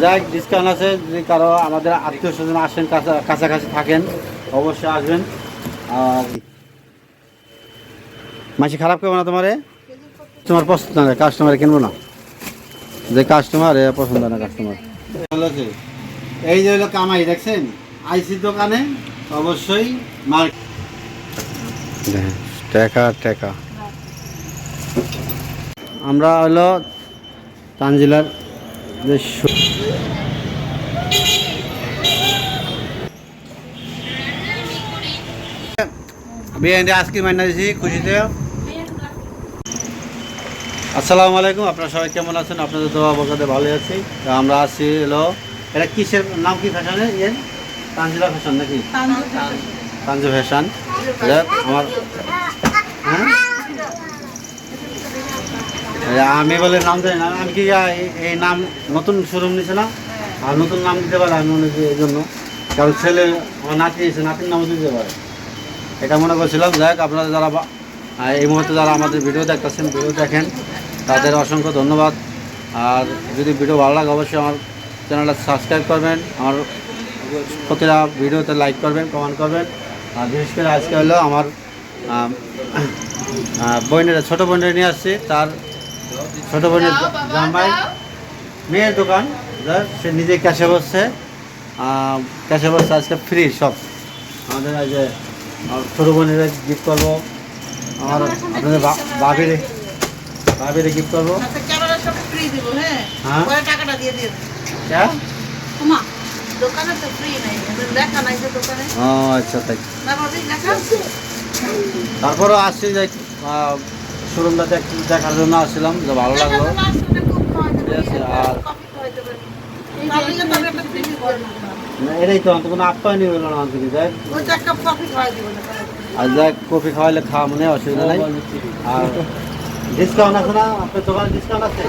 যাই ডিসকাউন্ট আছে, যদি কারও আমাদের আত্মীয় স্বজন আসেন, কাছা- কাছাকাছি থাকেন, অবশ্যই আসবেন। আর মাসি খারাপ করব না তোমারে? তোমার পছন্দ না কাস্টমারে কিনবো না। যে কাস্টমার এ পছন্দ না কাস্টমার এই যে হলো কামাই, দেখছেন? আইসি দোকানে, অবশ্যই টাকা টাকা। আমরা হলো তানজিলার যে সু- বিরিয়ানি আইসক্রিম আইনা দিয়েছি খুশিতে। আসসালামু আলাইকুম আপনারা সবাই কেমন আছেন? আপনাদের তো অবকাতে ভালো আছি। তো আমরা আছি হলো এটা কিসের নাম কি ফ্যাশনের ইয়ে তানজিলা ফ্যাশন নাকি? তানজু ফ্যাশন আমার হ্যাঁ? আমি বলে নাম দেয় না, আমি কি এই- নাম নতুন শোরুম নিছে না আর নতুন নাম দিতে পারে আমি মনে করি এই জন্য। কারণ ছেলে, আমার নাতি এসে নাতির নামও দিতে পারে। এটা মনে করছিলাম, যাক, আপনারা যারা এই মুহূর্তে যারা আমাদের ভিডিও দেখতেছেন, ভিডিও দেখেন, তাদের অসংখ্য ধন্যবাদ। আর যদি ভিডিও ভালো লাগে, অবশ্যই আমার চ্যানেলটা সাবস্ক্রাইব করবেন, আমার প্রতিটা ভিডিওতে লাইক করবেন, কমেন্ট করবেন। আর বিশেষ করে আজকে হলো আমার বোনের, ছোটো বোনের নিয়ে আসছি, তার ছোটো বোনের জামাই মেয়ের দোকান সে নিজে ক্যাশে বসছে ক্যাশে বসছে আজকে ফ্রি সব আমাদের আমার ছোটো বোনের গিফট করব আমার আপনাদের বাবির বাবির গিফট করব আচ্ছা, হ্যাঁ? হ্যাঁ। টাকাটা দিয়ে দিও। দোকানে তো free নাই, এদের নাই যে দোকানে। ও আচ্ছা তাই? তারপরও আসছি যে শোরুমটা দেখার জন্য আসছিলাম যে ভালো লাগল। ঠিক আছে, আর- একটা এটাই তো অন্ত কোনো আপ্যায়নই হলো না অন্তত দেখ একটা আর যাক কফি খাওয়াইলে খাওয়া মনে অসুবিধা নেই। আর ডিসকাউন্ট আছে না? আপনার দোকানে ডিসকাউন্ট আছে।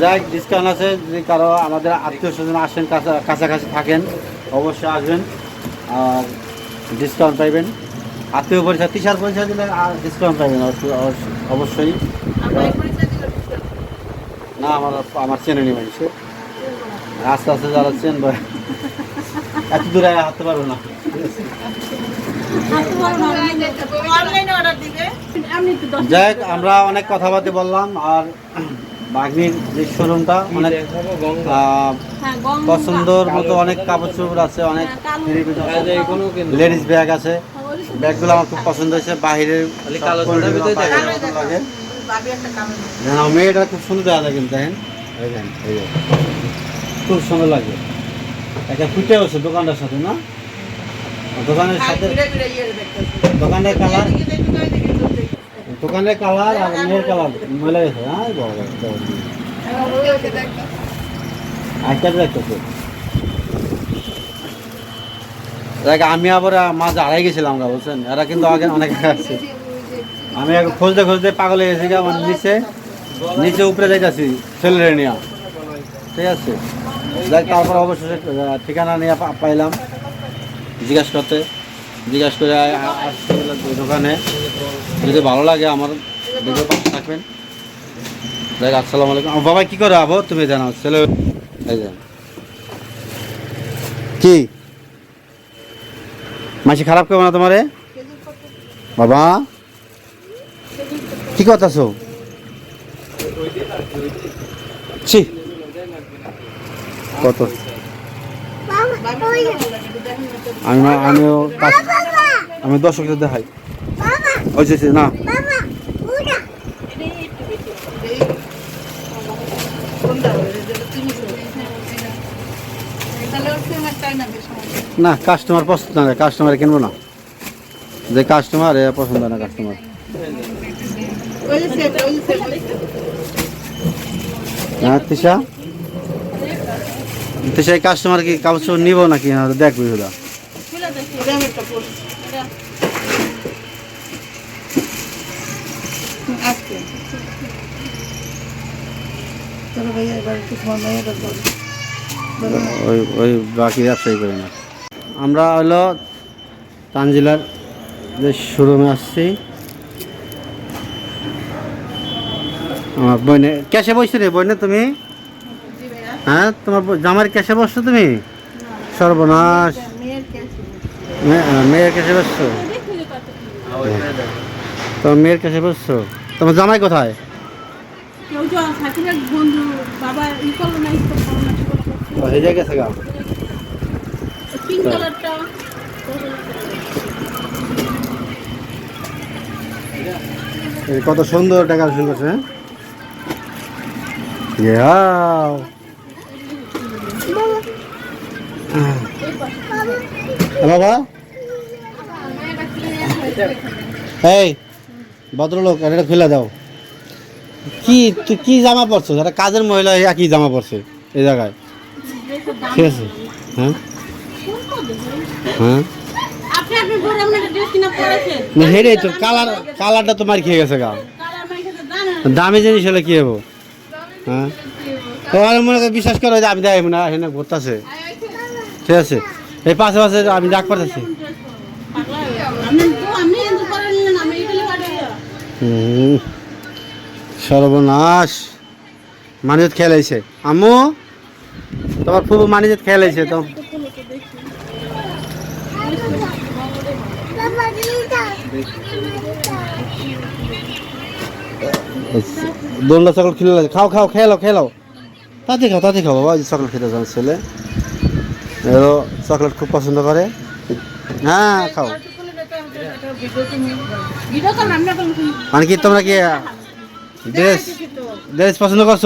যাক ডিসকাউন্ট আছে যদি কারও আমাদের আত্মীয় স্বজন আসেন কাছা- কাছাকাছি থাকেন অবশ্যই আসবেন। আর ডিসকাউন্ট পাইবেন। আত্মীয় পরিচয় টিচার পরিচয় দিলে আর ডিসকাউন্ট অবশ্য- অবশ্যই। না আমার আমার চেনে নি মানুষে আস্তে আস্তে যারা চেনবে এত দূরে হাঁটতে পারবে না। অনলাইনে অর্ডার দিবে যাই হোক, আমরা অনেক কথাবার্তা বললাম আর বাগনির যে শোরুমটা অনেক আহ, পছন্দর মতো অনেক কাপড় চোপড় আছে অনেক লেডিস ব্যাগ আছে। ব্যাগগুলো আমার খুব পছন্দ হয়েছে বাহিরের হ্যাঁ, মেয়েটা খুব সুন্দর দেখা যায় কিন্তু দেখেন। খুব সুন্দর লাগে। একটা ফুটে আছে দোকানটার সাথে না? দোকানের সাথে ইয়ে দেখতেছি দোকানের কালার। দোকানের কালার আর মেয়ের কালার মিলে গেছে হ্যাঁ? একটা দেখতেছে আমি আবার মাছ হারাই গেছিলাম গা বুঝছেন? এরা কিন্তু আগে অনেক আছে। আমি খুঁজতে খুঁজতে পাগল হয়ে গেছি গা, নিচে নিচে উপরে যাইতেছি ছেলেরে নিয়ে। ঠিক আছে? দেখ তারপর অবশেষে ঠিকানা নিয়ে পাইলাম। জিজ্ঞাসা করতে জিজ্ঞাসা করে দোকানে। যদি ভালো লাগে আমার পাশে থাকবেন। দেখ আসসালামু আলাইকুম। বাবা কী করে আবো? তুমি জানাও ছেলে এই কি? মাসি খারাপ করব না তোমারে? বাবা। কি করতেছো? ছি। কত? আমি আমিও আমি দর্শকদের দেখাই। ওই যে না। তাহলে ওর না কাস্টমার পছন্দ না কাস্টমার কিনবো না। যে কাস্টমার এ পছন্দ না কাস্টমার। হ্যাঁ তিশা? তিশা এই কাস্টমার কি কাপড় নিব নাকি? দেখবি ওটা। ওই ওই বাকি ব্যবসায়ী করে না আমরা হলো তানজিলার যে শোরুমে আসছি। আমার বইনে ক্যাশে বসছি রে বইনে তুমি? হ্যাঁ তোমার ব- ক্যাশে বসছো তুমি? সর্বনাশ। মেয়ের কাছে বসছো? তোমার মেয়ের ক্যাশে বসছো? তোমার জামাই কোথায়? এই জায়গায় গেছে গা। পিঙ্ক কালারটা এই কত সুন্দর শুরু করছে হ্যাঁ। বাবা। এই ভদ্রলোক এটা খুলে দাও। কি তুই কি জামা পরছো একটা কাজের মহিলা একই জামা পরছে এই জায়গায়। ঠিক আছে হ্যাঁ? হ্যাঁ হেরে তো কালার কালারটা খেয়ে গেছে গা। দামি জিনিস হলে কি হব? হ্যাঁ? তোমার মনে করে বিশ্বাস করো যে আমি দেখ না এখানে ঘুরতেছে। ঠিক আছে? এই পাশে পাশে আমি ডাক পাঠাচ্ছি। আমি আমি সর্বনাশ। মানিজত খেলাইছে আম্মু তোমার ফুবু মানিজত খেলাইছে তো দোলনা চকলেট খেলে। খাও খাও খেলো খেলো তাতে খাও তাতে খাও। বাবা চকলেট খেতে যান ছেলে। চকলেট খুব পছন্দ করে। হ্যাঁ খাও। মানে কি তোমরা কি ড্রেস ড্রেস পছন্দ করছ?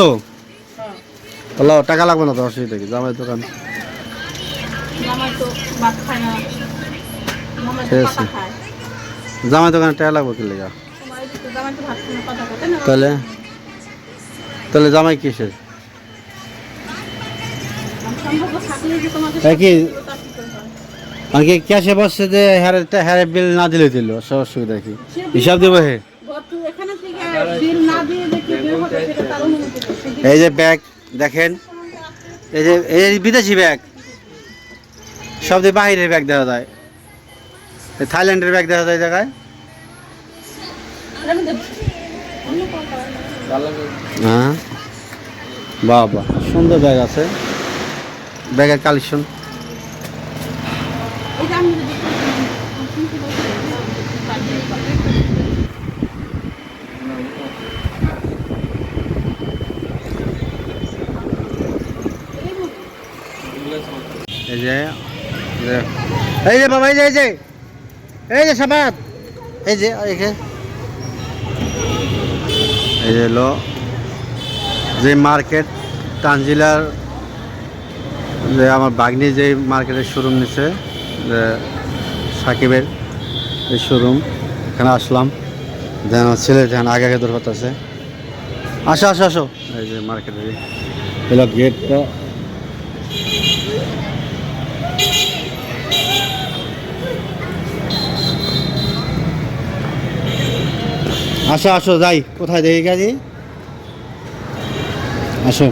হলো টাকা লাগবে না তো অসুবিধা কি? জামাই দোকান। ঠিক আছে। জামাই দোকানে টাকা লাগবে কি লেগা? তাহলে? তাহলে জামাই কিসের? কি কি ক্যাশে বসছে যে হ্যারে হ্যারে বিল না দিলে দিল? সব অসুবিধা কি? হিসাব দিব হে? এই যে ব্যাগ, দেখেন। এই যে এই বিদেশি ব্যাগ। সব দিয়ে বাহিরের ব্যাগ দেওয়া যায়। থাইল্যান্ডের ব্যাগ দেখা যায় জায়গায়? হ্যাঁ। বাহ বাহ সুন্দর ব্যাগ আছে। ব্যাগের কালেকশন এই যে এই যে। যে- এই যে বাবা এই যে। এই যে এই এই যে। এই যে হলো যে মার্কেট, তানজিলার যে আমার বাগনি যে মার্কেটের শোরুম নিছে, যে সাকিবের এই শোরুম এখানে আসলাম। যেন ছেলে যেন আগে আগে দূর আছে। আসো আসো আসো। এই যে মার্কেটের এলো গেটটা। আসো আসো যাই। কোথায় দেখি গাড়ি? আসো।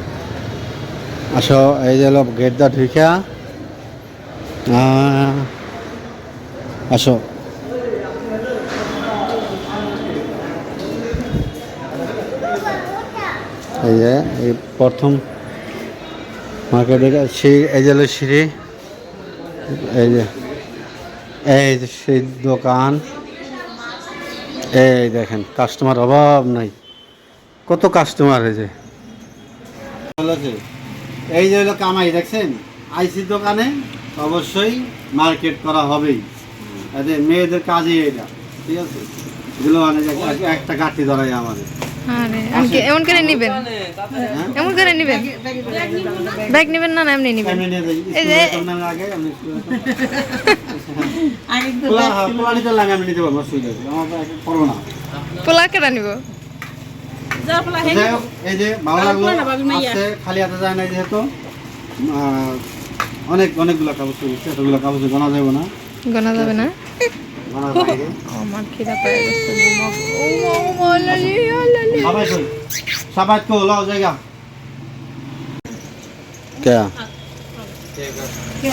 আসো এই যে হলো গেটটা ঢুকা আহ, আসো। এই যে এই প্রথম মার্কেটে সিঁড়ি এই যে হলো সিঁড়ি। এই যে এই যে সেই দোকান। এই দেখেন কাস্টমার অভাব নাই। কত কাস্টমার হয়েছে। এই যে হলো কামাই দেখছেন? আইসি দোকানে অবশ্যই মার্কেট করা হবেই। মেয়েদের কাজই এটা ঠিক আছে? এক- একটা কাঠি ধরাই আমাদের। এমন এমন করে নিবেন? হ্যাঁ? এমন করে নিবেন? ব্যাগ নিবেন না না এমনি নিবেন। এই যে- পোলা নিতে লাগে আমি নিতে পারব অসুবিধা আমার করব না। পোলা কেটা নিব? যা ফলা হে যাই হোক, এই যে ভালো লাগল। আজকে খালি হাতে যায় না যেহেতু। অনেক অনেকগুলো কাগজ চলছে এতগুলো কাগজ গোনা যাবে না। গোনা যাবে না? আমার খিদা পেয়ে গেছে সবাই তো লাও জায়গা। কে? কে?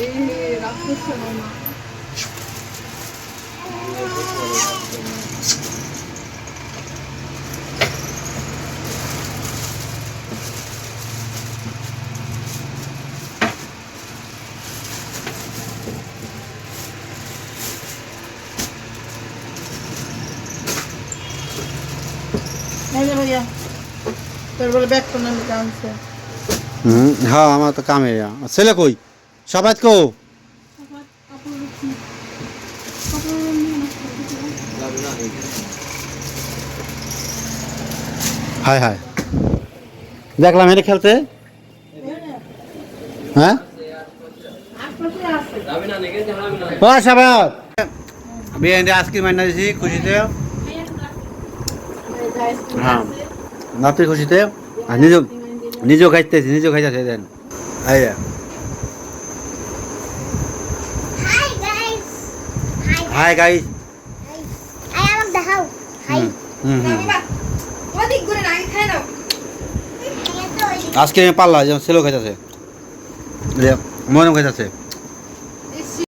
আল্লাহ রে রাখতেছে না এই যে ভাইয়া তোর বলে ব্যাগ তো নামে আনছে হুম হ্যাঁ আমার তো কামে আর ছেলে কই সবাই কো। হায় হায়। দেখলাম এটা খেলতে। হ্যাঁ? বিরিয়ানি আইসক্রিম আইনা দিয়েছি খুশিতে। হ্যাঁ। নাতির খুশিতে। আর নিজেও নিজেও খাইতেছি নিজেও খাইতেছে দেন। এই hi guys I am the house. Hi. হুম হুম ওদিক ঘুরে না খাই নাও। The আজকে আমি পারলা যেমন ছেলেও খাইতেছে। মনে খাইতেছে।